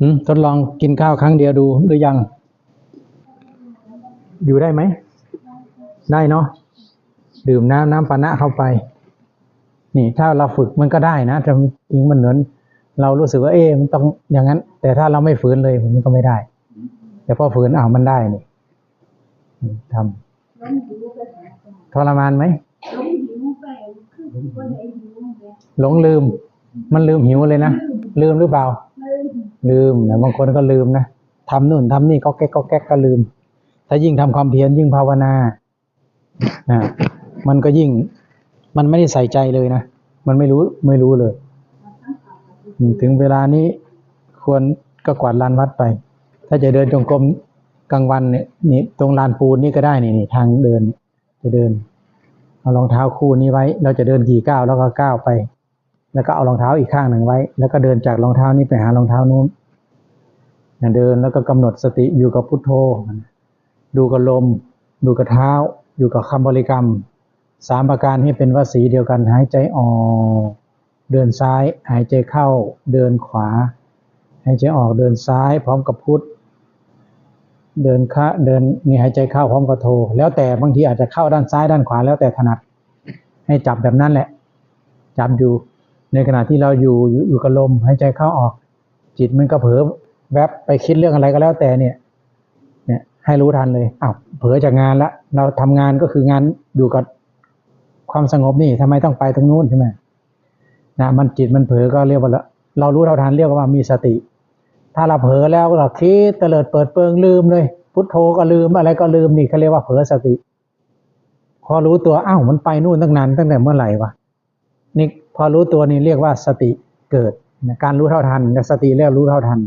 หืมทดลองกินข้าวครั้งเดียวดูหรือยัง อยู่ได้ไหม ได้เนาะดื่มน้ำน้ำปานะเข้าไป นี่ถ้าเราฝึกมันก็ได้นะแต่จริงมันเหมือนเรารู้สึกว่าเอ๊มันต้องอย่างนั้น แต่ถ้าเราไม่ฝืนเลยมันก็ไม่ได้ แต่พอฝืนอ้าวมันได้นี่ทำทรมานไหมหลงลืม มันลืมหิวเลยนะลืมหรือเปล่า ลืมนะบางคนก็ลืมนะทำนู่นทำนี่ก็แก๊กก็แก๊กก็ลืม ถ้ายิ่งทำความเพียรยิ่งภาวนาอ่ามันก็ยิ่ง มันไม่ได้ใส่ใจเลยนะ มันไม่รู้ไม่รู้เลย ถึงเวลานี้ควรก็กวาดลานวัดไป ถ้าจะเดินจงกรมกลางวันเนี่ยนี่ตรงลานปูนนี่ก็ได้นี่นี่ทางเดินจะเดินเอารองเท้าคู่นี้ไว้ เราจะเดินกี่ก้าวแล้วก็ก้าวไป แล้วก็เอารองเท้าอีกข้างหนึ่งไว้ แล้วก็เดินจากรองเท้านี้ไปหารองเท้านู้นเดินแล้วก็กำหนดสติอยู่กับพุทโธ ดูกับลม ดูกับเท้า อยู่กับคำบริกรรมสามประการให้เป็นวสีเดียวกันหายใจออกเดินซ้าย หายใจเข้า เดินขวา หายใจออกเดินซ้าย พร้อมกับพุทเดินคะเดินมีหายใจเข้าพร้อมกับโท แล้วแต่บางทีอาจจะเข้าด้านซ้ายด้านขวาแล้วแต่ถนัด ให้จับแบบนั้นแหละจับอยู่ ในขณะที่เราอยู่อยู่กับลมหายใจเข้าออก จิตมันก็เผลอแวบไปคิดเรื่องอะไรก็แล้วแต่เนี่ย เนี่ยให้รู้ทันเลยอ้าวเผลอจากงานละเราทำงานก็คืองานอยู่กับความสงบนี่ทำไมต้องไปตรงนู้นใช่ไหมนะมันจิตมันเผลอก็เรียกว่าละเรารู้เท่าทันเรียกว่ามีสติ ถ้าเราเผลอแล้วเราคิดเตลิดเปิดเปิงลืมเลย พุทโธก็ลืมอะไรก็ลืมนี่เขาเรียกว่าเผลอสติ พอรู้ตัวอ้าวมันไปนู่นตั้งนานตั้งแต่เมื่อไหร่วะนี่ อรู้ตัวนี่เรียกว่าสติเกิดการรู้เท่าทันสติเรียกรู้เท่าทัน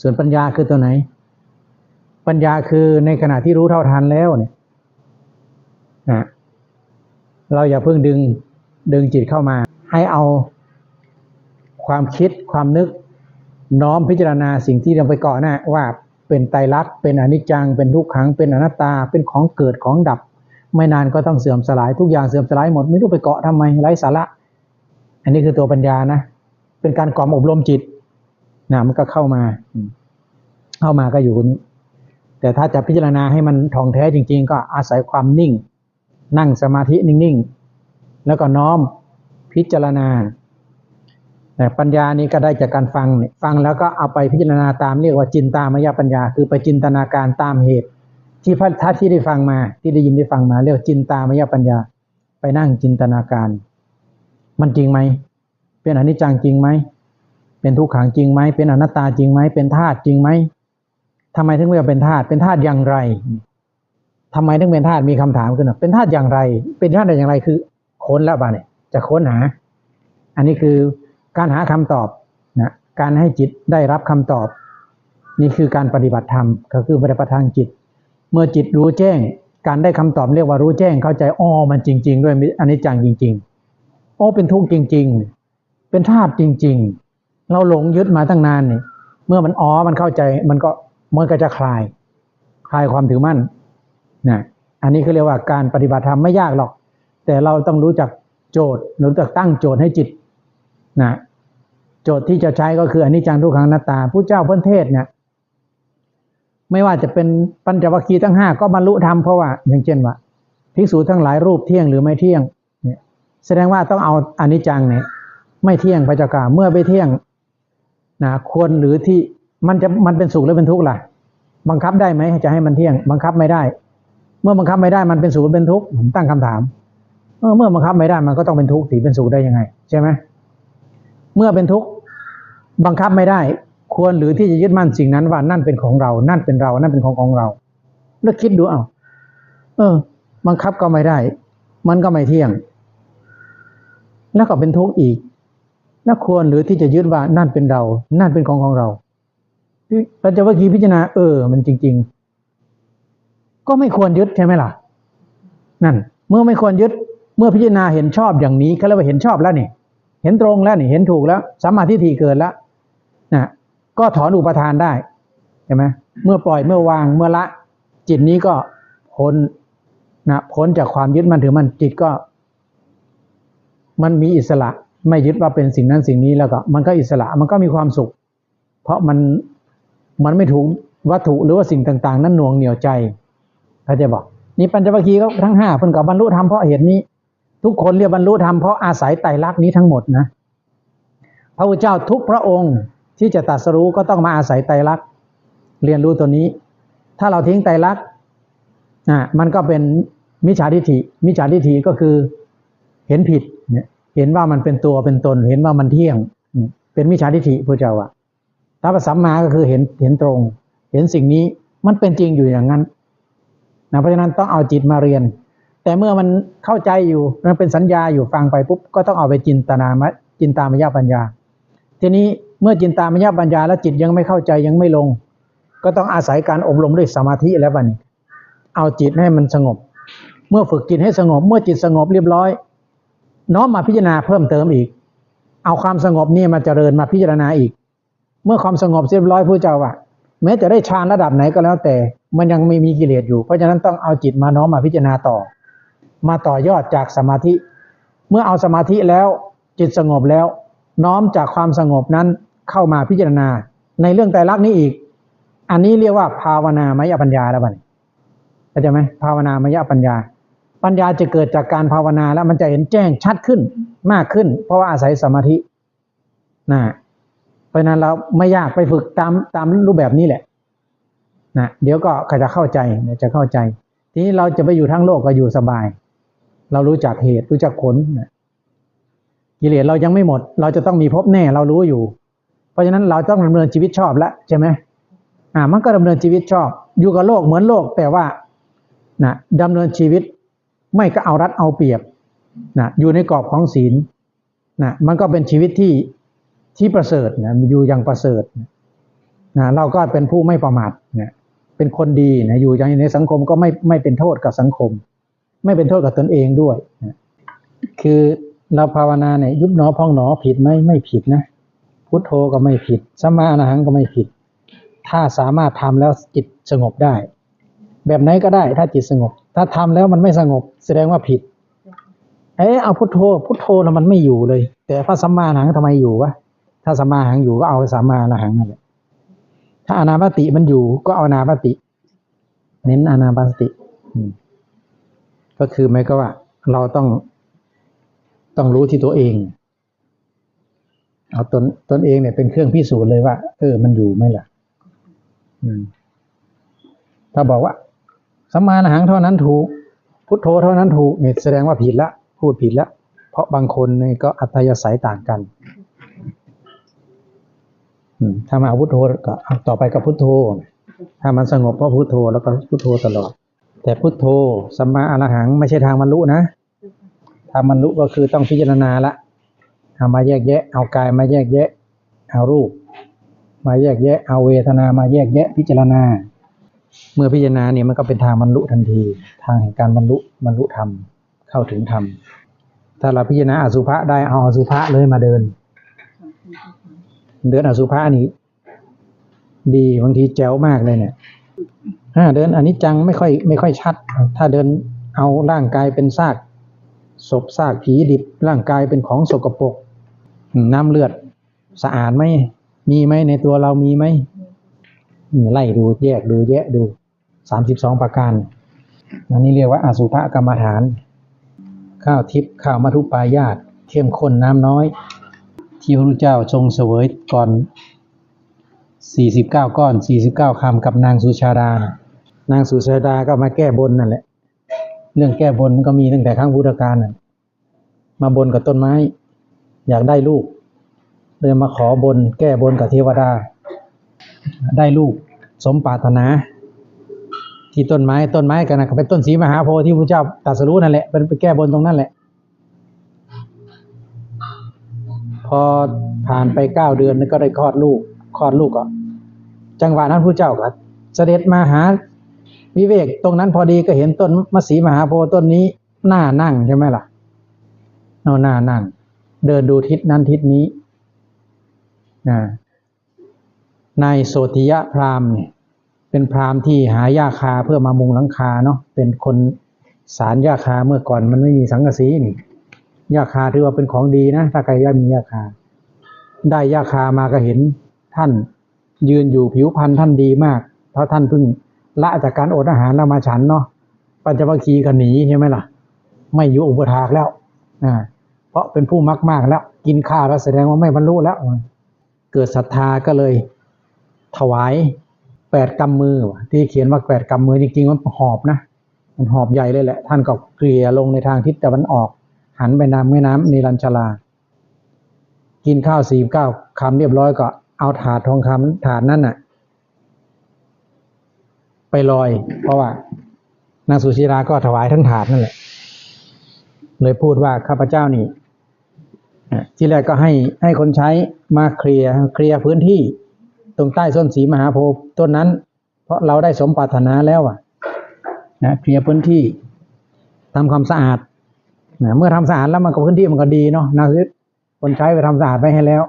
ส่วนปัญญาคือตัวไหน ปัญญาคือในขณะที่รู้เท่าทันแล้วเนี่ยนะเราอย่าเพิ่งดึงดึงจิตเข้ามา ให้เอาความคิดความนึกน้อมพิจารณาสิ่งที่เราไปเกาะหน้าว่าเป็นไตรลักษณ์เป็นอนิจจัง เป็นทุกขัง เป็นอนัตตา เป็นของเกิดของดับ ไม่นานก็ต้องเสื่อมสลายทุกอย่างเสื่อมสลายหมดไม่รู้ไปเกาะทำไมไร้สาระ อันนี้คือตัวปัญญานะ เป็นการกล่อมอบรมจิตนะมันก็เข้ามา เข้ามาก็อยู่นี้ แต่ถ้าจะพิจารณาให้มันท่องแท้จริง ๆ ก็อาศัยความนิ่ง นั่งสมาธินิ่งๆ แล้วก็น้อมพิจารณาแต่ปัญญานี้ก็ได้จากการฟังเนี่ยฟังแล้วก็เอาไปพิจารณาตามเรียกว่าจินตามยปัญญา คือไปจินตนาการตามเหตุ ที่พระทัศที่ได้ฟังมา ที่ได้ยินได้ฟังมา เรียกว่าจินตามยปัญญา ไปนั่งจินตนาการ มันจริงไหม เป็นอนิจจังจริงไหม เป็นทุกขังจริงไหม เป็นอนัตตาจริงไหม เป็นธาตุจริงไหมทำไมถึงเรียกว่เป็นธาตุ เป็นธาตุอย่างไรทำไมถึงเป็นธาตุ มีคำถามขึ้นเป็นธาตุอย่างไร เป็นธาตุอย่างไรคือค้นแล้วบ้าเนี่ย จะค้นหา อันนี้คือการหาคำตอบนะ การให้จิตได้รับคำตอบ นี่คือการปฏิบัติธรรม ก็คือปฏิบัติทางจิต เมื่อจิตรู้แจ้ง การได้คำตอบเรียกว่ารู้แจ้งเข้าใจอ๋อมันจริง ๆ ด้วยอันนี้จังจริงๆอ๋อเป็นทุกข์จริง ๆ เป็นธาตุจริง ๆ เราหลงยึดมาตั้งนานนี่เมื่อมันอ๋อมันเข้าใจมันก็มันก็จะคลาย คลายความถือมั่นนะอันนี้คือเรียกว่าการปฏิบัติธรรมไม่ยากหรอก แต่เราต้องรู้จักโจทย์รู้จักตั้งโจทย์ให้จิตนะโจทย์ที่จะใช้ก็คืออนิจจังทุกขังอนัตตาผู้เจ้าพื่อนเทศเนี่ย ไม่ว่าจะเป็นปัญจวัคคีย์ทั้งห้าก็บรรลุธรรมเพราะว่าอย่างเช่นว่าภิกษุทั้งหลายรูปเที่ยงหรือไม่เที่ยงเนี่ยแสดงว่าต้องเอาอนิจจังเนี่ยไม่เที่ยงพระเจ้าค่ะเมื่อไปเที่ยงนะควรหรือที่มันจะมันเป็นสุขหรือเป็นทุกข์ล่ะ บังคับได้ไหมจะให้มันเที่ยง บังคับไม่ได้ เมื่อบังคับไม่ได้มันเป็นสุขหรือเป็นทุกข์ผมตั้งคำถามเออเมื่อบังคับไม่ได้มันก็ต้องเป็นทุกข์ถีเป็นสุขได้ยังไง ใช่ไหมเมื่อเป็นทุกข์บังคับไม่ได้ ควรหรือที่จะยึดมั่นสิ่งนั้นว่านั่นเป็นของเรา นั่นเป็นเรา นั่นเป็นของของเรา แล้วคิดดูเอาเออ บังคับก็ไม่ได้ มันก็ไม่เที่ยง แล้วก็เป็นทุกข์อีก แล้วควรหรือที่จะยึดว่านั่นเป็นเรา นั่นเป็นของของเราเราจะว่าคีพิจารณาเออ มันจริง ๆ ก็ไม่ควรยึดใช่ไหมล่ะ นั่น เมื่อไม่ควรยึด เมื่อพิจารณาเห็นชอบอย่างนี้ก็เรียกว่าเห็นชอบแล้วนี่ เห็นตรงแล้วนี่ เห็นถูกแล้วสัมมาทิฏฐิเกิดแล้วนะ ก็ถอนอุปทานได้ใช่ไหมเมื่อปล่อยเมื่อวางเมื่อละ จิตนี้ก็พ้นนะพ้นจากความยึดมันถือมันจิตก็ มันมีอิสระไม่ยึดว่าเป็นสิ่งนั้นสิ่งนี้แล้วก็ มันก็อิสระมันก็มีความสุข เพราะมันมันไม่ถูกวัตถุหรือว่าสิ่งต่าง ๆ นั้นหน่วงเหนี่ยวใจเขาจะบอกนี่ปัญจวัคคีย์ก็ทั้งห้าเพิ่นกับบรรลุธรรมเพราะเหตุนี้ ทุกคนเรียกบรรลุธรรมเพราะอาศัยไตรลักษณ์นี้ทั้งหมดนะ พระพุทธเจ้าทุกพระองค์ ที่จะตรัสรู้ก็ต้องมาอาศัยไตรลักษณ์เรียนรู้ตัวนี้ ถ้าเราทิ้งไตรลักษณ์อะมันก็เป็นมิจฉาทิฏฐิมิจฉาทิฏฐิก็คือเห็นผิดเห็นว่ามันเป็นตัวเป็นตน เห็นว่ามันเที่ยง เป็นมิจฉาทิฏฐิพระเจ้าอะถ้าภาษามาก็คือเห็นเห็นตรง เห็นสิ่งนี้มันเป็นจริงอยู่อย่างนั้นนะเพราะฉะนั้นต้องเอาจิตมาเรียน แต่เมื่อมันเข้าใจอยู่มันเป็นสัญญาอยู่ฟังไปปุ๊บก็ต้องเอาไปจินตนามจินตามยาปัญญา ทีนี้ เมื่อจินตามยปัญญาแล้วจิตยังไม่เข้าใจยังไม่ลง ก็ต้องอาศัยการอบรมด้วยสมาธิแล้วบัดนี้เอาจิตให้มันสงบ เมื่อฝึกจิตให้สงบ เมื่อจิตสงบเรียบร้อย น้อมมาพิจารณาเพิ่มเติมอีก เอาความสงบนี่มาเจริญมาพิจารณาอีก เมื่อความสงบเรียบร้อยผู้เจ้าว่าแม้จะได้ฌานระดับไหนก็แล้วแต่ มันยังไม่มีกิเลสอยู่ เพราะฉะนั้นต้องเอาจิตมาน้อมมาพิจารณาต่อ มาต่อยอดจากสมาธิ เมื่อเอาสมาธิแล้วจิตสงบแล้ว น้อมจากความสงบนั้น เข้ามาพิจารณา ในเรื่องไตรลักษณ์นี้อีก อันนี้เรียกว่าภาวนามยปัญญาแล้วบัดนี้เข้าใจไหมภาวนามยปัญญา ปัญญาจะเกิดจากการภาวนาแล้วมันจะเห็นแจ้งชัดขึ้นมากขึ้น เพราะว่าอาศัยสมาธินะเพราะนั้นเราไม่ยากไปฝึกตามตามรูปแบบนี้แหละนะเดี๋ยวก็จะเข้าใจจะเข้าใจ ทีนี้เราจะไปอยู่ทั้งโลกก็อยู่สบาย เรารู้จักเหตุรู้จักผลนะกิเลสเรายังไม่หมด เราจะต้องมีพบแน่ เรารู้อยู่ เพราะฉะนั้นเราต้องดำเนินชีวิตชอบแล้วใช่ไหมอ่ามันก็ดำเนินชีวิตชอบ อยู่กับโลกเหมือนโลกแต่ว่านะดำเนินชีวิตไม่ก็เอารัดเอาเปรียบนะอยู่ในกรอบของศีลนะมันก็เป็นชีวิตที่ที่ประเสริฐนะอยู่อย่างประเสริฐนะเราก็เป็นผู้ไม่ประมาทนะเป็นคนดีนะอยู่อย่างในสังคมก็ไม่ไม่เป็นโทษกับสังคม ไม่เป็นโทษกับตนเองด้วยนะคือเราภาวนาเนี่ยยุบหนอพองหนอผิดไหมไม่ผิดนะ พุทโธก็ไม่ผิดสัมมาอรหังก็ไม่ผิด ถ้าสามารถทำแล้วจิตสงบได้ แบบไหนก็ได้ถ้าจิตสงบ ถ้าทำแล้วมันไม่สงบ แสดงว่าผิด เอ๊ะเอาพุทโธ พุทโธแล้วมันไม่อยู่เลย แต่พระสัมมาอรหังทำไมอยู่วะถ้าสัมมาอรหังอยู่ก็เอาสัมมาอรหังนั่นแหละถ้าอนาปติมันอยู่ก็เอาอนาปติ เน้นอนาปติก็คือหมายก็ว่า เราต้องต้องรู้ที่ตัวเอง เอาตนตนเองเนี่ยเป็นเครื่องพิสูจน์เลยว่า เออ มันอยู่ไหมล่ะถ้าบอกว่าสัมมาอรหังเท่านั้นถูก พุทโธเท่านั้นถูกเนี่ยแสดงว่าผิดละ พูดผิดละ เพราะบางคนเนี่ยก็อัธยาศัยต่างกันถ้ามาเอาพุทโธก็ต่อไปกับพุทโธ ถ้ามันสงบเพราะพุทโธแล้วก็พุทโธตลอด แต่พุทโธสัมมาอรหังไม่ใช่ทางบรรลุนะทางบรรลุก็คือต้องพิจารณาละ เอามาแยกแยะ เอากายมาแยกแยะ เอารูป มาแยกแยะ เอาเวทนามาแยกแยะพิจารณา เมื่อพิจารณาเนี่ยมันก็เป็นทางบรรลุทันที ทางแห่งการบรรลุบรรลุธรรมเข้าถึงธรรมถ้าเราพิจารณาอสุภะได้เอาอสุภะเลยมาเดิน เดินอสุภะนี่ดีบางทีแจ๋วมากเลยเนี่ยถ้าเดินอันนี้จังไม่ค่อยไม่ค่อยชัด ถ้าเดินเอาร่างกายเป็นซากศพซากผีดิบร่างกายเป็นของสกปรก น้ำเลือดสะอาดไหมมีไหมในตัวเรามีไหมไล่ดูแยกดูแยะดูสามสิบสองประการอันนี้เรียกว่าอาสุภกรรมฐาน ข้าวทิพย์ข้าวมัทุปายาตเข้มข้นน้ำน้อย ที่พระพุทธเจ้าทรงเสวยก่อนสี่สิบเก้าก้อนสี่สิบเก้าคำกับนางสุชาดา นางสุชาดาก็มาแก้บนนั่นแหละ เรื่องแก้บนมันก็มีตั้งแต่ครั้งพุทธกาลมาบนกับต้นไม้ อยากได้ลูกเลยมาขอบนแก้บนกับเทวดา ได้ลูกสมปรารถนา ที่ต้นไม้ต้นไม้กันนะเป็นต้นสีมหาโพธิ์ที่พระเจ้าตรัสรู้นั่นแหละเป็นไปแก้บนตรงนั้นแหละ พอผ่านไปเก้าเดือนก็ได้คลอดลูกคลอดลูกก็จังหวะนั้นพระเจ้าก็เสด็จมาหาวิเวกตรงนั้นพอดีก็เห็นต้นมะสีมหาโพธิ์ต้นนี้หน้านั่งใช่ไหมล่ะเอาหน้านั่ง เดินดูทิศนั้นทิศนี้นะนายโสติยะพราหมณ์เนี่ยเป็นพราหมณ์ที่หาหญ้าคาเพื่อมามุงหลังคาเนาะเป็นคนสารหญ้าคาเมื่อก่อนมันไม่มีสังกะสีนี่หญ้าคาถือว่าเป็นของดีนะถ้าใครย่ามีหญ้าคา ได้หญ้าคามาก็เห็นท่านยืนอยู่ผิวพรรณท่านดีมาก เพราะท่านเพิ่งละจากการอดอาหารแล้วมาฉันเนาะปัญจวัคคีย์ก็หนีใช่ไหมล่ะ ไม่อยู่อุปถากแล้วอ่า เพราะเป็นผู้มักมากแล้ว กินข้าวแล้วแสดงว่าไม่บรรลุแล้ว เกิดศรัทธาก็เลยถวายแปดกำมือ ที่เขียนว่าแปดกำมือจริงๆมันหอบนะ มันหอบใหญ่เลยแหละ ท่านก็เกลี่ยลงในทางทิศตะวันออก หันไปน้ำแม่น้ำนิรัญชลา กินข้าวสี่เก้าคำเรียบร้อยก็เอาถาดทองคำถาดนั่นน่ะ ไปลอย เพราะว่านางสุชีราก็ถวายทั้งถาดนั่นแหละ เลยพูดว่าข้าพเจ้านี่ ที่แรกก็ให้ให้คนใช้มาเคลียร์เคลียร์พื้นที่ตรงใต้ส้นสีมหาโพธิ์ต้นนั้น เพราะเราได้สมปรารถนาแล้วอะนะเคลียร์พื้นที่ทำความสะอาดนะเมื่อทำสะอาดแล้วมันก็พื้นที่มันก็ดีเนาะนะคือคนใช้ไปทำสะอาดไว้ให้แล้ว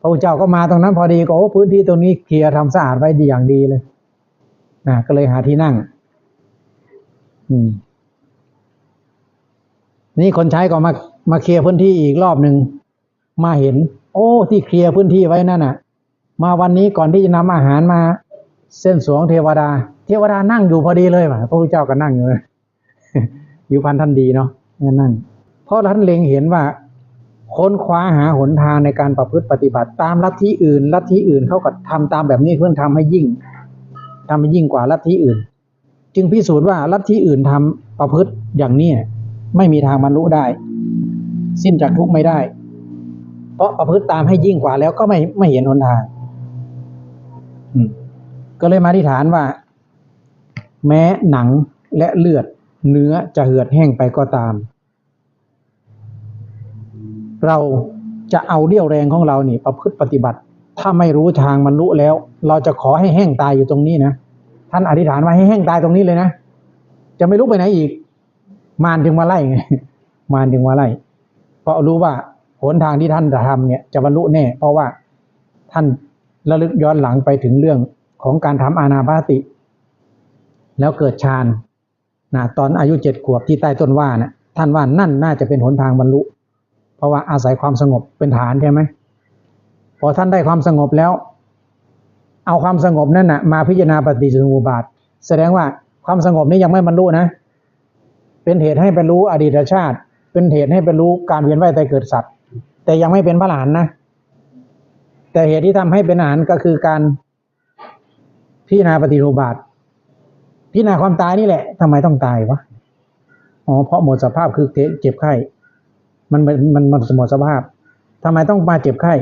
พระพุทธเจ้าก็มาตรงนั้นพอดีก็โอ้พื้นที่ตรงนี้เคลียร์ทำสะอาดไว้ดีอย่างดีเลยนะก็เลยหาที่นั่ง อืม นี่คนใช้ก็มามาเคลียร์พื้นที่อีกรอบหนึ่งมาเห็น โอ้ที่เคลียร์พื้นที่ไว้นั่นน่ะ มาวันนี้ก่อนที่จะนำอาหารมา เส้นสวงเทวดา เทวดานั่งอยู่พอดีเลยว่ะพระพุทธเจ้าก็นั่งอยู่เลยอยู่พันท่านดีเนาะนั่งเพราะท่านเล็งเห็นว่าค้นคว้าหาหนทางในการประพฤติปฏิบัติตามลัทธิอื่น ลัทธิอื่นเขาก็ทำตามแบบนี้เพื่อทำให้ยิ่งทำให้ยิ่งกว่าลัทธิอื่น จึงพิสูจน์ว่าลัทธิอื่นทำประพฤติอย่างนี้ ไม่มีทางบรรลุได้ สิ้นจากทุกข์ไม่ได้ เพราะประพฤติตามให้ยิ่งกว่าแล้วก็ไม่ไม่เห็นหนทางก็เลยมาที่ฐานว่า แม้หนังและเลือดเนื้อจะเหือดแห้งไปก็ตาม เราจะเอาเรี่ยวแรงของเรานี่ ประพฤติปฏิบัติ ถ้าไม่รู้ทางมันรู้แล้ว เราจะขอให้แห้งตายอยู่ตรงนี้นะท่านอธิษฐานว่าให้แห้งตายตรงนี้เลยนะจะไม่ลุกไปไหนอีก มารจึงมาไล่ไงมารจึงมาไล่ เพราะรู้ว่าหนทางที่ท่านจะทำเนี่ยจะบรรลุแน่ เพราะว่าท่านระลึกย้อนหลังไปถึงเรื่องของการทำอานาปาติ แล้วเกิดฌานนะตอนอายุเจ็ดขวบที่ใต้ต้นว่านะ่ะท่านว่านั่นน่าจะเป็นหนทางบรรลุ เพราะว่าอาศัยความสงบเป็นฐานใช่ไหมพอท่านได้ความสงบแล้ว เอาความสงบนั่นนะ่ะมาพิจารณาปฏิจจสมุปบาท แสดงว่าความสงบนี้ยังไม่บรรลุนะ เป็นเหตุให้ไปรู้อดีตชาติ เป็นเหตุให้ไปรู้การเวียนว่ายตายเกิดสัตว์ แต่ยังไม่เป็นพระหลานนะ แต่เหตุที่ทำให้เป็นอาหารก็คือการพิจารณาปฏิรูปบาทพิจารณาความตายนี่แหละทำไมต้องตายวะอ๋อเพราะหมดสภาพคือเจ็บไข้มันมันมันหมดสภาพทำไมต้องมาเจ็บไข้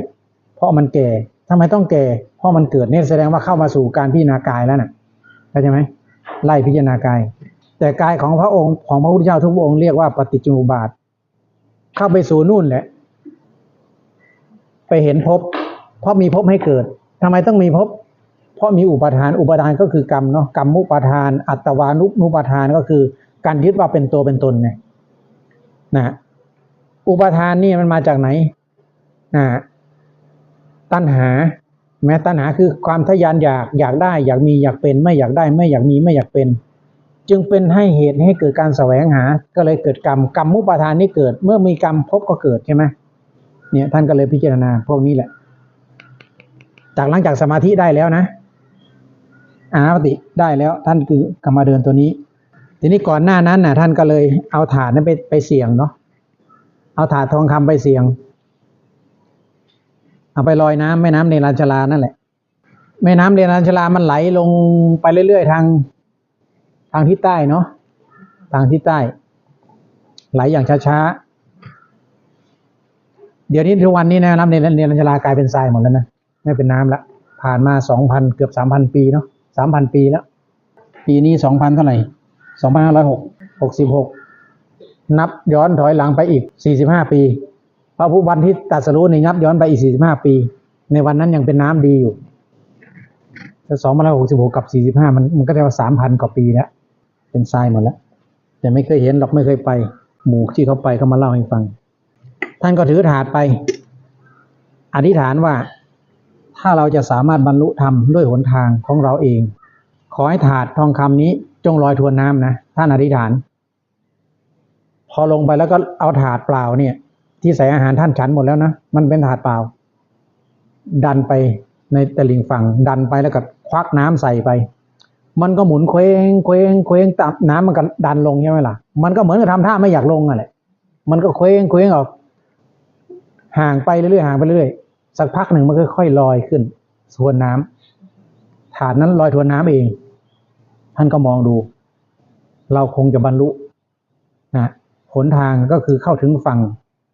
เพราะมันแก่ทำไมต้องแก่ เพราะมันเกิดเนี่ยแสดงว่าเข้ามาสู่การพิจารณากายแล้วน่ะเข้าใจไหมไล่พิจารณากาย แต่กายของพระองค์ของพระพุทธเจ้าทุกองค์เรียกว่าปฏิจจุบาท เข้าไปสู่นู่นแหละ ไปเห็นภพเพราะมีภพให้เกิดทำไมต้องมีภพเพราะมีอุปทานอุปทานก็คือกรรมเนาะกรรมมุปทาน อัตวานุนุปทานก็คือ การยึดว่าเป็นตัวเป็นตนไงนะอุปทานนี่มันมาจากไหนนะตัณหา แม้ตัณหาคือความทะยานอยากอยากได้ อยากมีอยากเป็น ไม่อยากได้ ไม่อยากมีไม่อยากเป็น จึงเป็นให้เหตุให้เกิดการแสวงหา ก็เลยเกิดกรรมกรรมมุปาทานนี่เกิด เมื่อมีกรรมพบก็เกิดใช่ไหมเนี่ยท่านก็เลยพิจารณาพวกนี้แหละ จากหลังจากสมาธิได้แล้วนะอานาปติได้แล้วท่านคือกรรมาเดินตัวนี้ ทีนี้ก่อนหน้านั้นน่ะ ท่านก็เลยเอาถาดนั้นไปไปเสี่ยงเนาะเอาถาดทองคำไปเสี่ยง เอาไปลอยน้ำแม่น้ำเนรัญชลานั่นแหละแม่น้ำเนรัญชลามันไหลลงไปเรื่อยๆทาง ทางทิศใต้เนาะทางทิศใต้ไหลอย่างช้าๆ เดี๋ยวนี้ทุกวันนี้นะน้ำเนรัญชลากลายเป็นทรายหมดแล้วนะไม่เป็นน้ำละผ่านมาสองพันเกือบสามพันปีเนาะสามพันปีแล้ว ปีนี้สองพันเท่าไหร่สองพันห้าร้อยหกหกสิบหกนับย้อนถอยหลังไปอีกสี่สิบห้าปีพระผู้วันที่ตรัสรู้นี่นับย้อนไปอีกสี่สิบห้าปี ในวันนั้นยังเป็นน้ำดีอยู่แต่สองพันห้าร้อยหกสิบหกกับสี่สิบห้ามันมันก็ได้ว่าสามพันกว่าปีแล้ว เป็นทรายหมดแล้ว แต่ไม่เคยเห็นหรอกไม่เคยไป หมู่ที่เขาไปเขามาเล่าให้ฟัง ท่านก็ถือถาดไป อธิษฐานว่า ถ้าเราจะสามารถบรรลุธรรมด้วยหนทางของเราเอง ขอให้ถาดทองคำนี้จงลอยทวนน้ำนะ ท่านอธิษฐาน พอลงไปแล้วก็เอาถาดเปล่าเนี่ย ที่ใส่อาหารท่านฉันหมดแล้วนะมันเป็นถาดเปล่า ดันไปในตะลิงฝั่งดันไปแล้วก็ควักน้ำใส่ไป มันก็หมุนเคว้งเคว้งเคว้งตับน้ำมันก็ดันลงใช่ไหมล่ะ มันก็เหมือนกับทำท่าไม่อยากลงอะแหละมันก็เคว้งเคว้งออก ห่างไปเรื่อยๆห่างไปเรื่อยๆสักพักหนึ่งมันค่อยๆลอยขึ้นทวนน้ำถาดนั้นลอยทวนน้ำเอง ท่านก็มองดู เราคงจะบรรลุนะหนทางก็คือเข้าถึงฝั่ง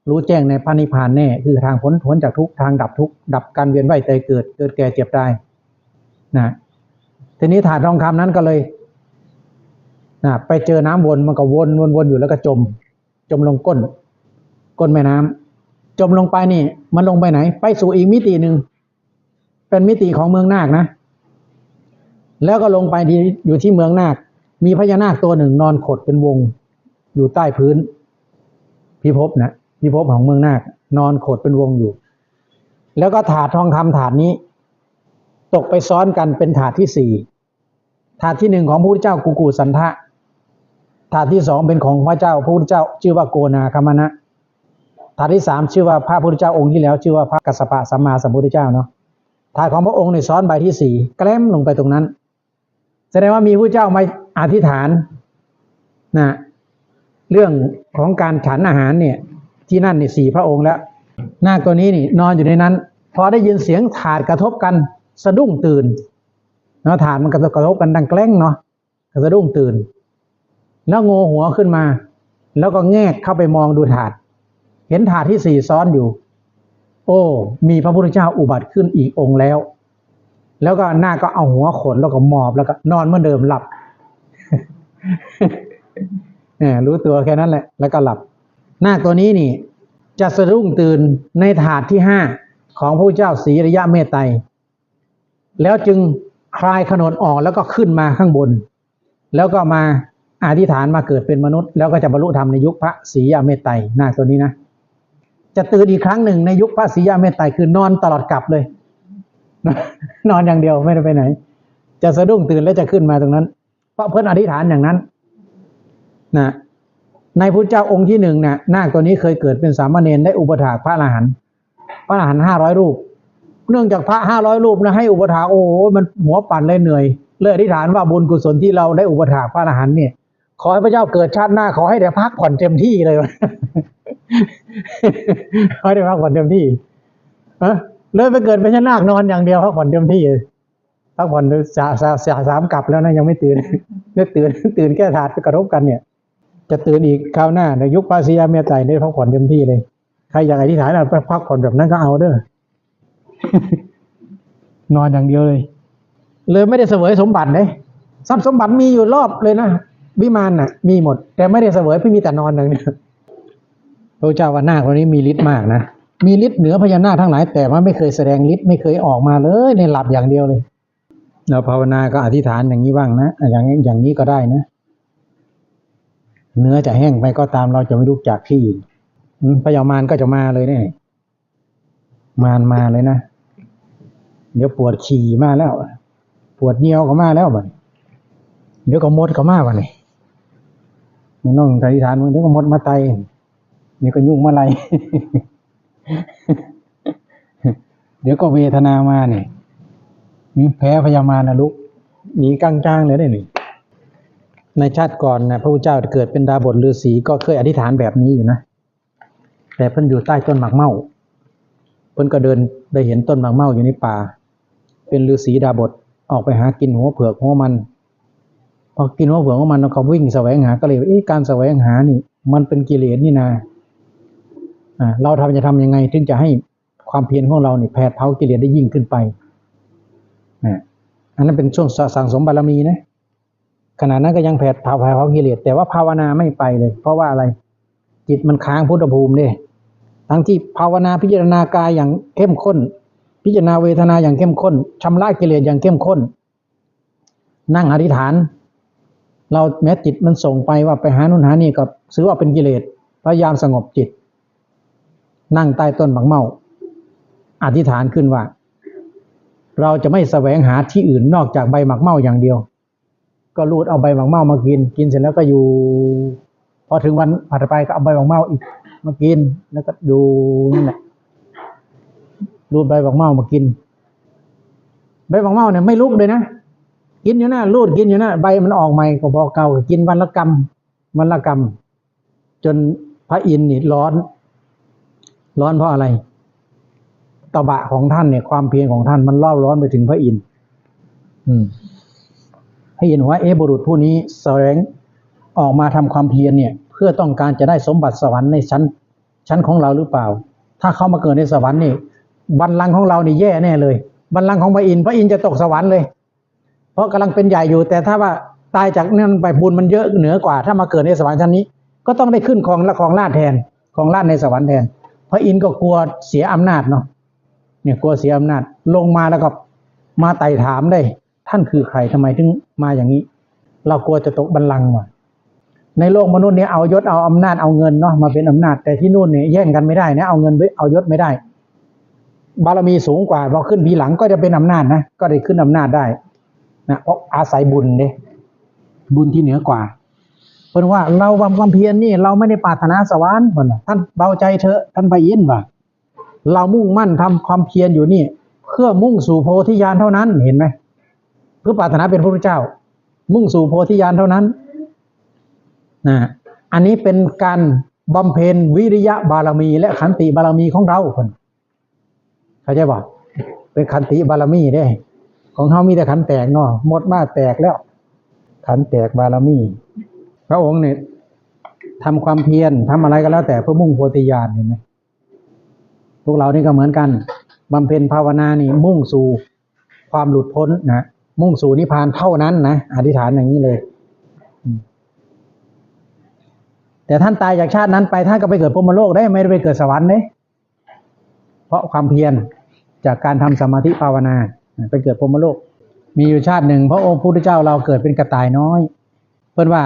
รู้แจ้งในพระนิพพานแน่ คือทางพ้นพ้นจากทุกข์ทางดับทุกข์ดับการเวียนว่ายตายเกิด เกิดแก่เจ็บตายนะ ทีนี้ถาดทองคำนั้นก็เลยนะไปเจอน้ำวนมันก็วนวนวนอยู่แล้วก็จม จมลงก้น ก้นแม่น้ำจมลงไปนี่ มันลงไปไหน ไปสู่อีกมิติหนึ่งเป็นมิติของเมืองนาคนะ แล้วก็ลงไปที่อยู่ที่เมืองนาค มีพญานาคตัวหนึ่งนอนขดเป็นวง อยู่ใต้พื้นพิภพนะพิภพของเมืองนาคนอนขดเป็นวงอยู่ แล้วก็ถาดทองคำถาดนี้ ตกไปซ้อนกันเป็นถาดที่สี่ถาดที่หนึ่งของพระพุทธเจ้ากุกูสันทะถาดที่สองเป็นของพระเจ้าพระพุทธเจ้า ชื่อว่าโกนาคามนะถาดที่สามชื่อว่าพระพุทธเจ้าองค์ที่แล้ว ชื่อว่าพระกัสสปะสัมมาสัมพุทธเจ้าเนาะถาดของพระองค์ในซ้อนใบที่สี่แกล้มลงไปตรงนั้น แสดงว่ามีพระเจ้ามาอธิษฐานนะเรื่องของการฉันอาหารเนี่ย ที่นั่นนี่สี่พระองค์แล้ว หน้าตัวนี้นี่นอนอยู่ในนั้น พอได้ยินเสียงถาดกระทบกัน สะดุ้งตื่นเนาะถาดมันกระทบกระทบกันดังแกล้งเนาะสะดุ้งตื่น แล้วโงหัวขึ้นมา แล้วก็แงกเข้าไปมองดูถาด เห็นถาดที่สี่ซ้อนอยู่ โอ้ มีพระพุทธเจ้าอุบัติขึ้นอีกองค์แล้ว แล้วก็หน้าก็เอาหัวขนแล้วก็หมอบแล้วก็นอนเหมือนเดิมหลับเนี่ยรู้ตัวแค่นั้นแหละ แล้วก็หลับ หน้าตัวนี้นี่ จะสะดุ้งตื่นในถาดที่ห้าของพระเจ้าศรีริยะเมตไตร แล้วจึงคลายขนนออกแล้วก็ขึ้นมาข้างบน แล้วก็มาอธิษฐานมาเกิดเป็นมนุษย์ แล้วก็จะบรรลุธรรมในยุคพระศรีอริยะเมตไตรหน้าตัวนี้นะ จะตื่นอีกครั้งหนึ่งในยุคพระศรีอริยะเมตไตรคือนอนตลอดกลับเลย นอนอย่างเดียวไม่ได้ไปไหน จะสะดุ้งตื่นแล้วจะขึ้นมาตรงนั้น เพราะเพื่อนอธิษฐานอย่างนั้นนะในพุทธเจ้าองค์ที่หนึ่งนะนาคตัวนี้เคยเกิดเป็นสามเณรได้อุปถากพระอรหันต์พระอรหันต์ห้าร้อยรูป เนื่องจากพระห้าร้อยรูปนะให้อุปถาโอ้โหมันหัวปั่นเลยเหนื่อยเลยอธิษฐานว่าบุญกุศลที่เราได้อุปถาพระอรหันต์เนี่ย ขอให้พระเจ้าเกิดชาติหน้าขอให้ได้พักผ่อนเต็มที่เลยขอให้ได้พักผ่อนเต็มที่เออเลยไปเกิดเป็นชาตินาคนอนอย่างเดียวพักผ่อนเต็มที่พักผ่อนสาสาสาสามกลับแล้วนะยังไม่ตื่นเนื่ตื่นตื่นแค่ถาดไปกระทบกันเนี่ย จะตื่นอีกคราวหน้าในยุคปาซียาเมียไตได้พักผ่อนเต็มที่เลยใครอยากอธิษฐานอะไปพักผ่อนแบบนั้นก็เอาเด้อ นอนอย่างเดียวเลย เลยไม่ได้เสวยสมบัติเลยทรัพย์สมบัติมีอยู่รอบเลยนะวิมานน่ะ มีหมด แต่ไม่ได้เสวยไม่มีแต่นอนอย่างเดียวพระเจ้าว่านาคนนี้มีฤทธิ์มากนะมีฤทธิ์เหนือพญานาคทั้งหลายแต่ว่าไม่เคยแสดงฤทธิ์ไม่เคยออกมาเลยในหลับอย่างเดียวเลยเราภาวนาก็อธิษฐานอย่างนี้บ้างนะอย่างอย่างนี้ก็ได้นะ เนื้อจะแห้งไปก็ตามเราจะไม่ลุกจากที่อืมพญามารก็จะมาเลยเนี่ยมารมาเลยนะ เดี๋ยวปวดฉี่มาแล้ว ปวดเหนียวก็มาแล้วบัดนี้เดี๋ยวก็มดก็มาบัดนี่น้องอธิษฐานมึงเดี๋ยวก็มดมาไตเดี๋ยวก็ยุ่งมาไรเดี๋ยวก็เวทนามาเนี่ยอืมแพ้พญามานะลูกหนีก้างจ้างเลยได้หนิในชาติก่อนนะพระพุทธเจ้าเกิดเป็นดาบทฤาษีก็เคยอธิษฐานแบบนี้อยู่นะ แต่เพิ่นอยู่ใต้ต้นหมากเมาเพิ่นก็เดินได้เห็นต้นหมากเมาอยู่ในป่า เป็นฤาษีดาบทออกไปหากินหัวเผือกหัวมันพอกินหัวเผือกหัวมันแล้วเขาวิ่งแสวงหาก็เลยเอ๊ะการแสวงหานี่ มันเป็นกิเลสนี่นาอ่าเราทำจะทำยังไง ถึงจะให้ความเพียรของเราเนี่ยแผดเผากิเลสได้ยิ่งขึ้นไปอ่าอันนั้นเป็นช่วงสั่งสมบารมีนะขณะนั้นก็ยังแผดเผาแผดเผากิเลสแต่ว่าภาวนาไม่ไปเลย เพราะว่าอะไร จิตมันค้างพุทธภูมิเนี่ยทั้งที่ภาวนาพิจารณากายอย่างเข้มข้น พิจารณาเวทนาอย่างเข้มข้นชำระกิเลสอย่างเข้มข้น นั่งอธิษฐาน เราแม้จิตมันส่งไปว่าไปหานู่นหานี่ก็ซื้อว่าเป็นกิเลสพยายามสงบจิต นั่งใต้ต้นหมากเมาอธิษฐานขึ้นว่า เราจะไม่แสวงหาที่อื่นนอกจากใบหมากเมาอย่างเดียว ก็รูดเอาใบหมากเมามากิน กินเสร็จแล้วก็อยู่ พอถึงวันผัดไปก็เอาใบหมากเมาอีกมากินแล้วก็ดูนั่นแหละ รูดใบหมากเมามากิน ใบบังเมาเนี่ยไม่ลุกเลยนะกินอยู่นะรูดกินอยู่นะใบมันออกใหม่ก็บอเก่ากินวันละกำวันละกำจนพระอินทร์นี่ร้อน ร้อนเพราะอะไรตบะของท่านเนี่ยความเพียรของท่านมันเล่าร้อนไปถึงพระอินทร์อืมพระอินทร์ว่าเอบุรุษผู้นี้แสวงออกมาทำความเพียรเนี่ย เพื่อต้องการจะได้สมบัติสวรรค์ในชั้น ชั้นของเราหรือเปล่า ถ้าเขามาเกิดในสวรรค์นี่ บัลลังก์ของเรานี่แย่แน่เลย บัลลังก์ของพระอินทร์พระอินทร์จะตกสวรรค์เลย เพราะกำลังเป็นใหญ่อยู่ แต่ถ้าว่าตายจากนั้นไปบุญมันเยอะเหนือกว่า ถ้ามาเกิดในสวรรค์ชั้นนี้ ก็ต้องได้ขึ้นของละของราชแทนของราชในสวรรค์แทน พระอินทร์ก็กลัวเสียอำนาจเนาะเนี่ยกลัวเสียอำนาจลงมาแล้วก็มาไต่ถามได้ ท่านคือใครทำไมถึงมาอย่างนี้ เรากลัวจะตกบัลลังก์ว่ะในโลกมนุษย์เนี่ยเอายศเอาอำนาจเอาเงินเนาะมาเป็นอำนาจแต่ที่นู่นเนี่ยแย่งกันไม่ได้นะเอาเงินไปเอายศไม่ได้ บารมีสูงกว่าพอขึ้นทีหลังก็จะเป็นอำนาจนะก็ได้ขึ้นอำนาจได้นะเพราะอาศัยบุญเนี่ยบุญที่เหนือกว่าเพราะว่าเราทำความเพียรนี่เราไม่ได้ปรารถนาสวรรค์คนน่ะท่านเบาใจเถอะท่านไปยินว่าเรามุ่งมั่นทำความเพียรอยู่นี่ เพื่อมุ่งสู่โพธิญาณเท่านั้นเห็นไหมเพื่อปรารถนาเป็นพระพุทธเจ้า มุ่งสู่โพธิญาณเท่านั้นนะอันนี้เป็นการบำเพ็ญวิริยะบารมี และขันติบารมีของเราคน เข้าใจป่เป็นขันติบารมีได้ ของเขามีแต่ขันแตกเนาะหมดมาแตกแล้ว ขันแตกบารมี พระองค์เนี่ยทำความเพียรทำอะไรก็แล้วแต่เพื่อมุ่งโพธิญาณเห็นไหมพวกเรานี่ก็เหมือนกันบำเพ็ญภาวนานี่มุ่งสู่ความหลุดพ้นนะมุ่งสู่นิพพานเท่านั้นนะอธิษฐานอย่างนี้เลย แต่ท่านตายจากชาตินั้นไปท่านก็ไปเกิดพรหมโลกได้ไม่ได้ไปเกิดสวรรค์เลย ราะความเพียรจากการทำสมาธิภาวนาไปเกิดพรมโลก มีอยู่ชาติหนึ่ง พระองค์พุทธเจ้าเราเกิดเป็นกระต่ายน้อย เพื่อนว่า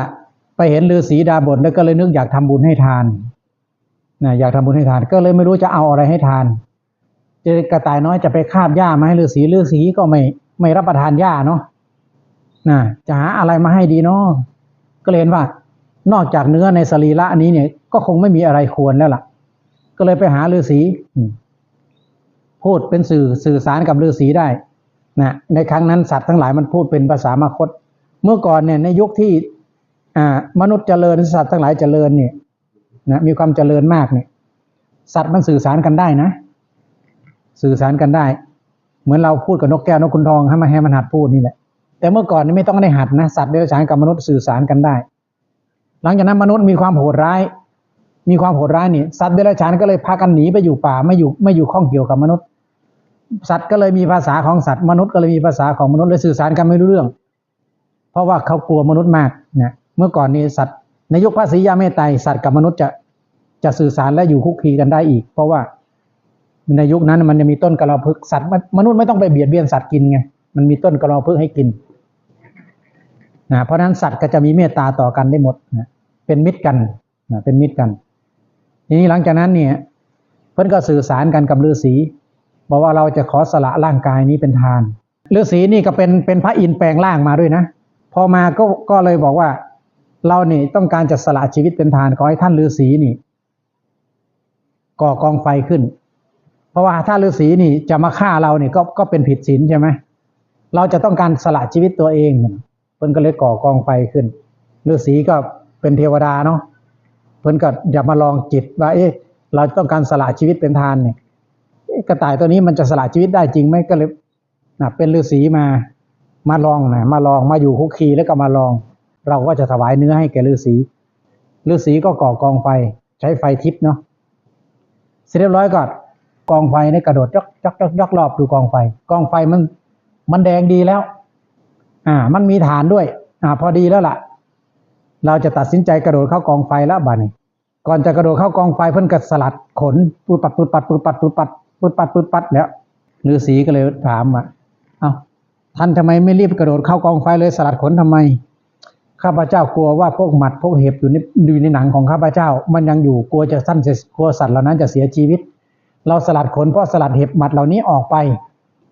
ไปเห็นฤาษีดาบทแล้วก็เลยนึกอยากทำบุญให้ทานนะอยากทำบุญให้ทาน ก็เลยไม่รู้จะเอาอะไรให้ทานเจอกระต่ายน้อยจะไปคาบหญ้ามาให้ฤาษีฤาษีก็ไม่ไม่รับประทานหญ้าเนาะนะจะหาอะไรมาให้ดีเนาะก็เลยเห็นว่า นอกจากเนื้อในสรีระนี้เนี่ย ก็คงไม่มีอะไรควรแล้วล่ะ ก็เลยไปหาฤาษีอื พูดเป็นสื่อสื่อสารกับฤาษีได้นะในครั้งนั้นสัตว์ทั้งหลายมันพูดเป็นภาษามคต เมื่อก่อนเนี่ยในยุคที่มนุษย์เจริญสัตว์ทั้งหลายเจริญเนี่ยนะมีความเจริญมากเนี่ย สัตว์มันสื่อสารกันได้นะ สื่อสารกันได้ เหมือนเราพูดกับนกแก้วนกขุนทองให้มันให้มันหัดพูดนี่แหละแต่เมื่อก่อนนี่ไม่ต้องได้หัดนะสัตว์เดรัจฉานกับมนุษย์สื่อสารกันได้ หลังจากนั้นมนุษย์มีความโหดร้าย มีความโหดร้ายนี่สัตว์เดรัจฉานก็เลยพากันหนีไปอยู่ป่าไม่อยู่ไม่อยู่ข้องเกี่ยวกับมนุษย์ สัตว์ก็เลยมีภาษาของสัตว์มนุษย์ก็เลยมีภาษาของมนุษย์เลยสื่อสารกันไม่รู้เรื่อง เพราะว่าเขากลัวมนุษย์มากเนี่ยเมื่อก่อนนี้สัตว์ในยุคพระศรียาเมตไตรสัตว์กับมนุษย์จะจะสื่อสารและอยู่คุกคีกันได้อีก เพราะว่าในยุคนั้นมันจะมีต้นกระรอกพึกสัตว์มนุษย์ไม่ต้องไปเบียดเบียนสัตว์กินไงมันมีต้นกระรอกพึกให้กินนะเพราะฉะนั้นสัตว์ก็จะมีเมตตาต่อกันได้หมดนะเป็นมิตรกันนะเป็นมิตรกัน ทีนี้หลังจากนั้นเนี่ยเพิ่นก็สื่อสารกันกับฤาษี บอกว่าเราจะขอสละร่างกายนี้เป็นทานฤาษีนี่ก็เป็นเป็นพระอินทร์แปลงร่างมาด้วยนะ พอมาก็ก็เลยบอกว่า เราเนี่ต้องการจะสละชีวิตเป็นทานขอให้ท่านฤาษีนี่ก่อกองไฟขึ้น เพราะว่าถ้าฤาษีนี่จะมาฆ่าเราเนี่ยก็ก็เป็นผิดศีลใช่ไหมเราจะต้องการสละชีวิตตัวเองเพิ่นก็เลยก่อกองไฟขึ้นฤาษีก็เป็นเทวดาเนาะเพิ่นก็อย่ามาลองจิตว่า เอ๊ะ เราต้องการสละชีวิตเป็นทานเนี่ย กระต่ายตัวนี้มันจะสละชีวิตได้จริงไหมก็เลยนะเป็นฤาษีมามาลองนะมาลองมาอยู่คุกคีแล้วก็มาลอง เราก็จะถวายเนื้อให้แก่ฤาษีฤาษีก็ก่อกองไฟ ใช้ไฟทิพย์เนาะเสร็จเรียบร้อยก็กองไฟเนี่ยกระโดดยกยกยกยกรอบดูกองไฟ กองไฟมันมันแดงดีแล้ว อ่า มันมีฐานด้วย อ่า พอดีแล้วล่ะ เราจะตัดสินใจกระโดดเข้ากองไฟแล้วบ้านี้ก่อนจะกระโดดเข้ากองไฟเพิ่นก็สลัดขนปูดปัดปูดปัดปูดปัดปูดปัด ปูดปัดปูดปัดแล้วฤาษีก็เลยถามว่าเอ้าท่านทำไมไม่รีบกระโดดเข้ากองไฟเลยสลัดขนทำไม ข้าพเจ้ากลัวว่าพวกหมัดพวกเห็บอยู่ในอยู่ในหนังของข้าพเจ้า มันยังอยู่กลัวจะสั้นเสียกลัวสัตว์เหล่านั้นจะเสียชีวิต เราสลัดขนเพราะสลัดเห็บหมัดเหล่านี้ออกไป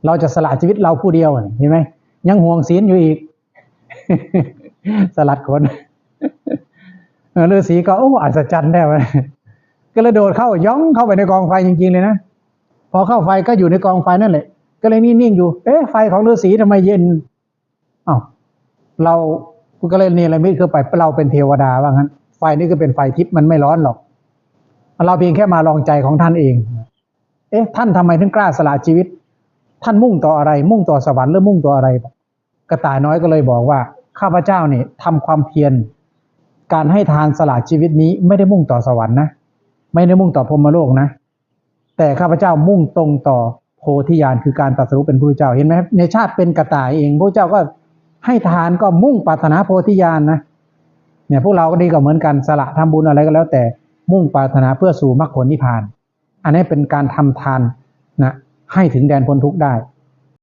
เราจะสละชีวิตเราผู้เดียวเห็นไหมยังห่วงศีลอยู่อีก สลัดขนเออฤาษีก็โอ้อัศจรรย์แน่เลยก็เลยโดดเข้าย่องเข้าไปในกองไฟจริงๆเลยนะ อเข้าไฟก็อยู่ในกองไฟนั่นแหละ ก็เลยนิ่งๆอยู่ เอ๊ะไฟของฤาษีทำไมเย็นอ้าวเราก็เลยเนรมิตคือไปเราเป็นเทวดาว่างั้น ไฟนี่ก็เป็นไฟทิพย์มันไม่ร้อนหรอก เราเพียงแค่มาลองใจของท่านเอง เอ๊ะ ท่านทำไมถึงกล้าสละชีวิต ท่านมุ่งต่ออะไร มุ่งต่อสวรรค์หรือมุ่งต่ออะไร กระต่ายน้อยก็เลยบอกว่า ข้าพเจ้าเนี่ยทำความเพียรการให้ทานสละชีวิตนี้ไม่ได้มุ่งต่อสวรรค์นะ ไม่ได้มุ่งต่อพรหมโลกนะ แต่ข้าพเจ้ามุ่งตรงต่อโพธิญาณคือการตรัสรู้เป็นพระเจ้าเห็นไหมในชาติเป็นกระต่ายเองพระเจ้าก็ให้ทานก็มุ่งปรารถนาโพธิญาณนะเนี่ยพวกเราก็ดีก็เหมือนกันสละทำบุญอะไรก็แล้ว แต่มุ่งปรารถนาเพื่อสู่มรรคผลนิพพาน อันนี้เป็นการทำทานนะให้ถึงแดนพ้นทุกข์ได้